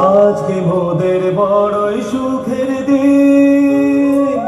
আজকে মোদের বড়ই সুখের দিন।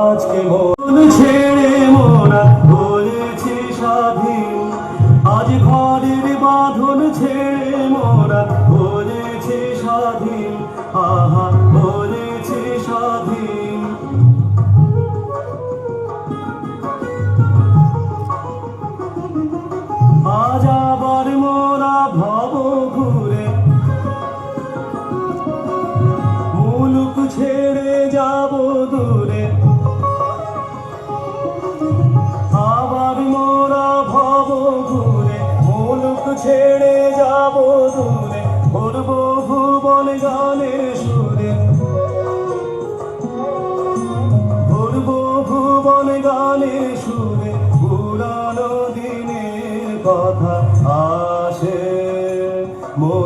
আজকে মন ছেড়ে মোরা বলেছে স্বাধীন। আজ ঘরের বাঁধন ছেড়ে মোরা বলেছি স্বাধীন। আহা ছেড়ে যাব দূরে। আবার মোরা ভব ঘুরে, মুলুক ছেড়ে যাব দূরে। ভরব ভুবন গানে সুরে। ভরব ভুবন গানে সুরে, পুরানো দিনের কথা আসে। মোর